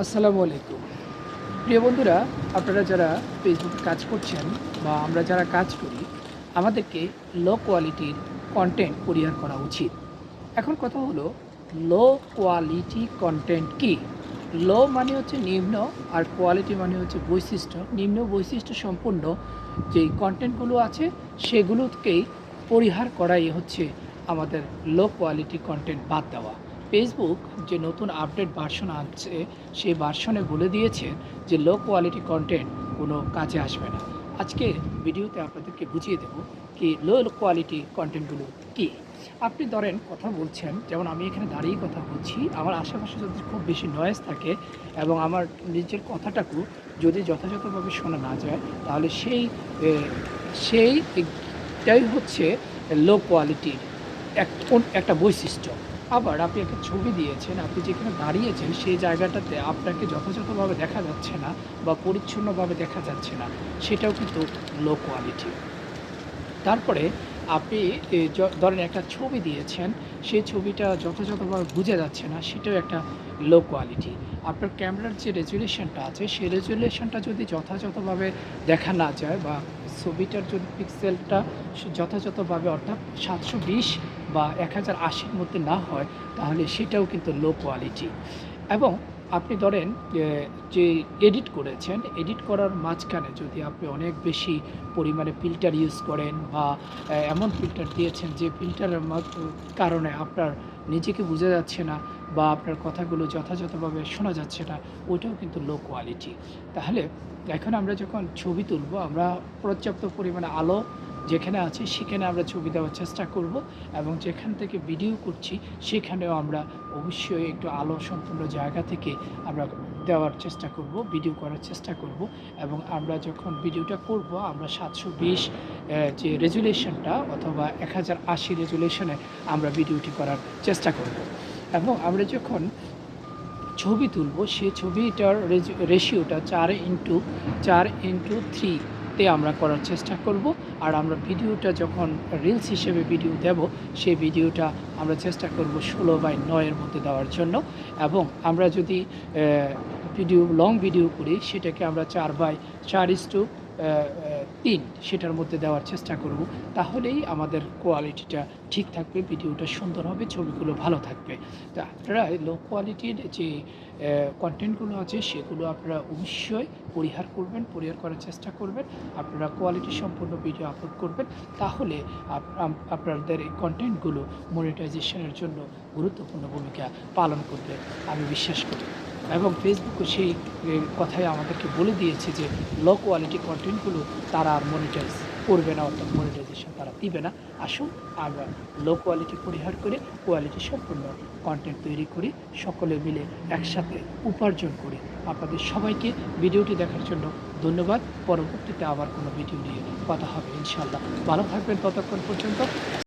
আসসালামু আলাইকুম। প্রিয় বন্ধুরা, আপনারা যারা ফেসবুকে কাজ করছেন বা আমরা যারা কাজ করি, আমাদেরকে লো কোয়ালিটির কন্টেন্ট পরিহার করা উচিত। এখন কথা হলো লো কোয়ালিটি কন্টেন্ট কি? লো মানে হচ্ছে নিম্ন আর কোয়ালিটি মানে হচ্ছে বৈশিষ্ট্য। নিম্ন বৈশিষ্ট্য সম্পন্ন যেই কন্টেন্টগুলো আছে, সেগুলোকেই পরিহার করাই হচ্ছে আমাদের লো কোয়ালিটি কন্টেন্ট বাদ দেওয়া। ফেসবুক যে নতুন আপডেট ভার্সন আছে সেই ভার্সনে বলে দিয়েছে যে লো কোয়ালিটি কন্টেন্ট কোনো কাজে আসবে না। আজকে ভিডিওতে আপনাদেরকে বুঝিয়ে দেব কি লো কোয়ালিটি কন্টেন্টগুলো কী। আপনি ধরেন কথা বলছেন, যেমন আমি এখানে দাঁড়িয়ে কথা বলছি, আমার আশেপাশে যদি খুব বেশি নয়েজ থাকে এবং আমার নিজের কথাটাকেও যদি যথাযথভাবে শোনা না যায়, তাহলে সেই সেইটাই হচ্ছে লো কোয়ালিটির এক একটা বৈশিষ্ট্য। আবার আপনি একটা ছবি দিয়েছেন, আপনি যেখানে দাঁড়িয়েছেন সেই জায়গাটাতে আপনাকে যথাযথভাবে দেখা যাচ্ছে না বা পরিচ্ছন্নভাবে দেখা যাচ্ছে না, সেটাও কিন্তু লো কোয়ালিটি তারপরে আপনি ধরেন একটা ছবি দিয়েছেন, সেই ছবিটা যথাযথভাবে বুঝে যাচ্ছে না, সেটাও একটা লো কোয়ালিটি আপনার ক্যামেরার যে রেজুলেশনটা আছে, সেই রেজুলেশনটা যদি যথাযথভাবে দেখা না যায় বা ছবিটার যদি পিক্সেলটা যথাযথভাবে অর্থাৎ সাতশো বিশ বা এক হাজার আশির মধ্যে না হয়, তাহলে সেটাও কিন্তু লো কোয়ালিটি এবং আপনি ধরেন যে এডিট করেছেন এডিট করার মাঝখানে যদি আপনি অনেক বেশি পরিমাণে ফিল্টার ইউজ করেন বা এমন ফিল্টার দিয়েছেন যে ফিল্টারের কারণে আপনার নিজেকে বোঝা যাচ্ছে না বা আপনার কথাগুলো যথাযথভাবে শোনা যাচ্ছে না, ওইটাও কিন্তু লো কোয়ালিটি তাহলে এখন আমরা যখন ছবি তুলব, আমরা পর্যাপ্ত পরিমাণে আলো যেখানে আছি, সেখানে আমরা ছবি দেওয়ার চেষ্টা করব এবং যেখান থেকে ভিডিও করছি, সেখানেও আমরা অবশ্যই একটু আলো সম্পূর্ণ জায়গা থেকে আমরা দেওয়ার চেষ্টা করব ভিডিও করার চেষ্টা করব এবং আমরা যখন ভিডিওটা করব, আমরা সাতশো বিশ যে রেজুলেশনটা অথবা এক হাজার আশি রেজুলেশনে আমরা ভিডিওটি করার চেষ্টা করব এবং আমরা যখন ছবি তুলব সেই ছবিটার রেশিওটা চার ইন্টু চার ইন্টু থ্রিতে আমরা করার চেষ্টা করব আর আমরা ভিডিওটা যখন রিলস হিসেবে ভিডিও দেব, সেই ভিডিওটা আমরা চেষ্টা করব ষোলো বাই নয়ের মধ্যে দেওয়ার জন্য। এবং আমরা যদি ভিডিও লং ভিডিও করি, সেটাকে আমরা চার বাই চার ইস টু তিন সেটার মধ্যে দেওয়ার চেষ্টা করব, তাহলেই আমাদের কোয়ালিটিটা ঠিক থাকবে, ভিডিওটা সুন্দর হবে, ছবিগুলো ভালো থাকবে। তো আপনারা লো কোয়ালিটির যে কন্টেন্টগুলো আছে, সেগুলো আপনারা অবশ্যই পরিহার করবেন, পরিহার করার চেষ্টা করবেন। আপনারা কোয়ালিটি সম্পূর্ণ ভিডিও আপলোড করবেন, তাহলে আপনাদের এই কন্টেন্টগুলো মনিটাইজেশনের জন্য গুরুত্বপূর্ণ ভূমিকা পালন করবে, আমি বিশ্বাস করি। এবং ফেসবুকও সেই কথাই আমাদেরকে বলে দিয়েছে যে লো কোয়ালিটি কন্টেন্টগুলো তারা আর মনিটাইজ করবে না, অর্থাৎ মনিটাইজেশন তারা দিবে না। আসুন আমরা লো কোয়ালিটি পরিহার করে কোয়ালিটি সম্পূর্ণ কন্টেন্ট তৈরি করি, সকলে মিলে একসাথে উপার্জন করি। আপনাদের সবাইকে ভিডিওটি দেখার জন্য ধন্যবাদ। পরবর্তীতে আবার কোনো ভিডিও নিয়ে কথা হবে। ইনশাল্লাহ ভালো থাকবেন ততক্ষণ পর্যন্ত।